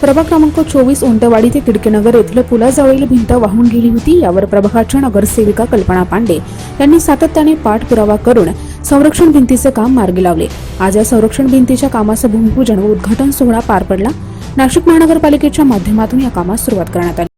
प्रभाग क्रमांक चोवीस उंटवाडी ते तिडकेनगर येथील पुलाजवळील भिंत वाहून गेली होती. यावर प्रभागाच्या नगरसेविका कल्पना पांडे यांनी सातत्याने पाठपुरावा करून संरक्षण भिंतीचे काम मार्गी लावले. आज या संरक्षण भिंतीच्या कामाचं भूमिपूजन व उद्घाटन सोहळा पार पडला. नाशिक महानगरपालिकेच्या माध्यमातून या कामास सुरुवात करण्यात आली.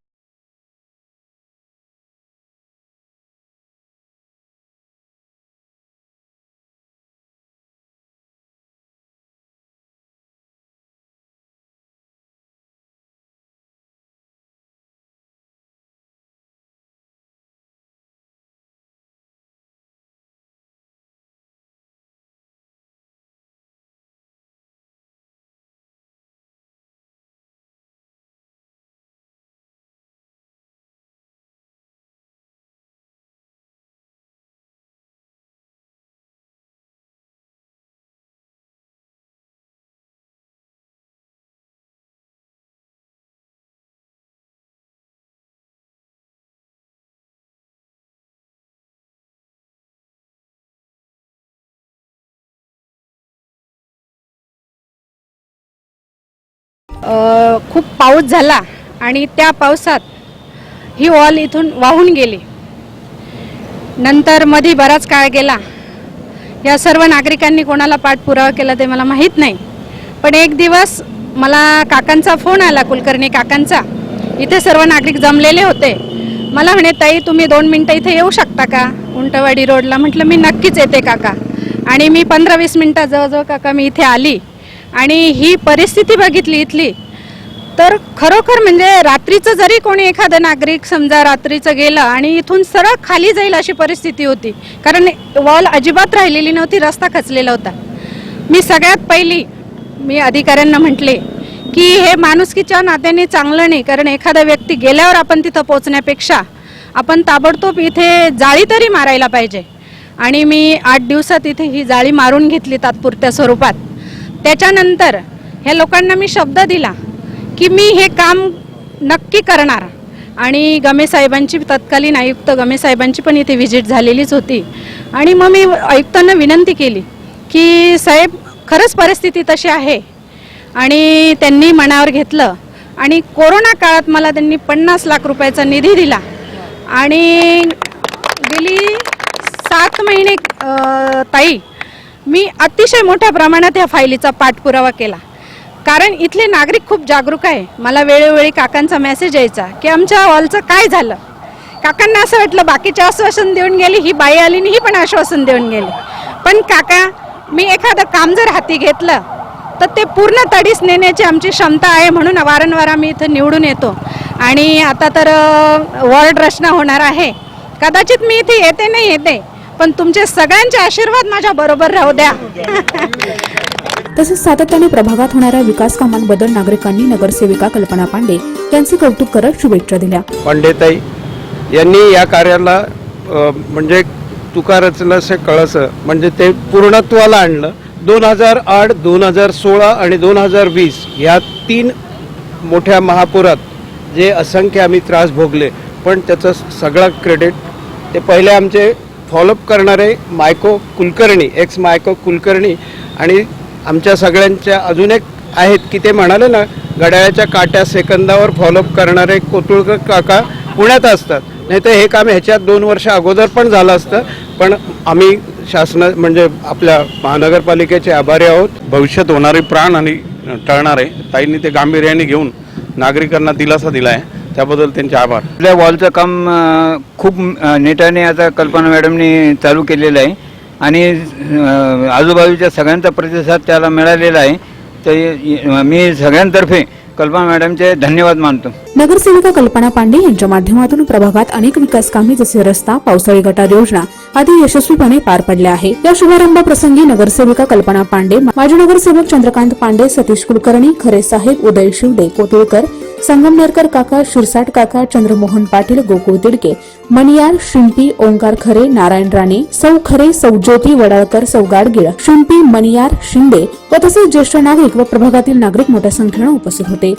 खूप पाऊस झाला आणि त्या पावसात ही वॉल इथून वाहून गेली. नंतर मध्ये बराच काळ गेला. या सर्व नागरिकांनी कोणाला पाठपुरावा केला ते मला माहीत नाही. पण एक दिवस मला काकांचा फोन आला कुलकर्णी काकांचा. इथे सर्व नागरिक जमलेले होते. मला म्हणे ताई तुम्ही दोन मिनटं इथे येऊ शकता का? उंटवाडी रोडला म्हटलं मी नक्कीच येते काका. आणि मी पंधरा वीस मिनटं जवळजवळ काका मी इथे आली. आणि ही परिस्थिती बघितली इथली तर खरोखर म्हणजे रात्रीचं जरी कोणी एखादं नागरिक समजा रात्रीचं गेलं आणि इथून सरळ खाली जाईल अशी परिस्थिती होती कारण वॉल अजिबात राहिलेली नव्हती रस्ता खचलेला होता. मी सगळ्यात पहिली मी अधिकाऱ्यांना म्हटले की हे माणुसकीच्या नात्याने चांगलं नाही कारण एखादा व्यक्ती गेल्यावर आपण तिथं पोचण्यापेक्षा आपण ताबडतोब इथे जाळी तरी मारायला पाहिजे. आणि मी आठ दिवसात इथे ही जाळी मारून घेतली तात्पुरत्या स्वरूपात. त्याच्यानंतर ह्या लोकांना मी शब्द दिला की मी हे काम नक्की करणार. आणि गमे साहेबांची तत्कालीन आयुक्त गमे साहेबांची पण इथे व्हिजिट झालेलीच होती. आणि मग मी आयुक्तांना विनंती केली की साहेब खरंच परिस्थिती तशी आहे. आणि त्यांनी मनावर घेतलं. आणि कोरोना काळात मला त्यांनी पन्नास लाख रुपयाचा निधी दिला. आणि गेली सात महिने ताई मी अतिशय मोठ्या प्रमाणात या फायलीचा पाठपुरावा केला. कारण इथले नागरिक खूप जागरूक आहे. मला वेळोवेळी काकांचा मेसेज यायचा की आमच्या हॉलचं काय झालं? काकांना असं वाटलं बाकीचे आश्वासन देऊन गेली ही बाई आली आणि ही पण आश्वासन देऊन गेली. पण काका मी एखादं काम जर हाती घेतलं तर ते पूर्ण तडीस नेण्याची आमची क्षमता आहे म्हणून वारंवार आम्ही इथं निवडून येतो. आणि आता तर वॉर्ड रचना होणार आहे. कदाचित मी इथे येते नाही येते. पण तुमचे सगळ्यांचे आशीर्वाद माझ्या बरोबर राहू द्या. तसेच सातत्याने प्रभागात होणाऱ्या विकास कामांबद्दल नागरिकांनी नगरसेविका कल्पना पांडे यांचे कौतुक करत शुभेच्छा दिल्या. पांडेताई यांनी या कार्याला म्हणजे तुका रचलंसे कळसं म्हणजे ते पूर्णत्वाला आणलं. दोन हजार आठ दोन हजार सोळा आणि दोन हजार वीस ह्या तीन मोठ्या महापुरात जे असंख्य आम्ही त्रास भोगले पण त्याचं सगळं क्रेडिट ते पहिले आमचे फॉलोअप करणारे मायको कुलकर्णी एक्स मायको कुलकर्णी आणि आमच्या सगळ्यांच्या अजून एक आहेत की ते म्हणाले ना घड्याळ्याच्या काट्या सेकंदावर फॉलोअप करणारे कोतुळकर काका पुण्यात असतात. नाही तर हे काम ह्याच्यात दोन वर्ष अगोदर पण झालं असतं पण आम्ही शासना म्हणजे आपल्या महानगरपालिकेचे आभारी आहोत. भविष्यात होणारे प्राण आणि टळणारे ताईंनी ते गांभीर्याने घेऊन नागरिकांना दिलासा दिला आहे त्याबद्दल त्यांचे आभार. आपल्या वॉलचं काम खूप नेटाने आता कल्पना मॅडमनी चालू केलेलं आहे. आणि आजूबाजूच्या सगळ्यांचा प्रतिसाद त्याला मिळालेला आहे. तर य- मी सगळ्यांतर्फे कल्पना मॅडमचे धन्यवाद मानतो. नगरसेविका कल्पना पांडे यांच्या माध्यमातून प्रभागात अनेक विकास कामे जसे रस्ता पावसाळी गटार योजना आदी यशस्वीपणे पार पडल्या आहेत या शुभारंभ प्रसंगी नगरसेविका कल्पना पांडे माजी नगरसेवक चंद्रकांत पांडे सतीश कुलकर्णी खरे साहेब उदय शिवडे कोतुळकर संगमनेरकर काका शिरसाट काका चंद्रमोहन पाटील गोकुळ तिडके मणियार शिंपी ओंकार खरे नारायण राणे सौ खरे सौ ज्योती वडाळकर सौ गाडगीळ शिंपी मणियार शिंदे व तसेच ज्येष्ठ नागरिक व प्रभागातील नागरिक मोठ्या संख्येनं उपस्थित होते.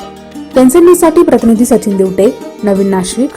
त्यांचे प्रतिनिधी सचिन देवटे नवीन नाशिक.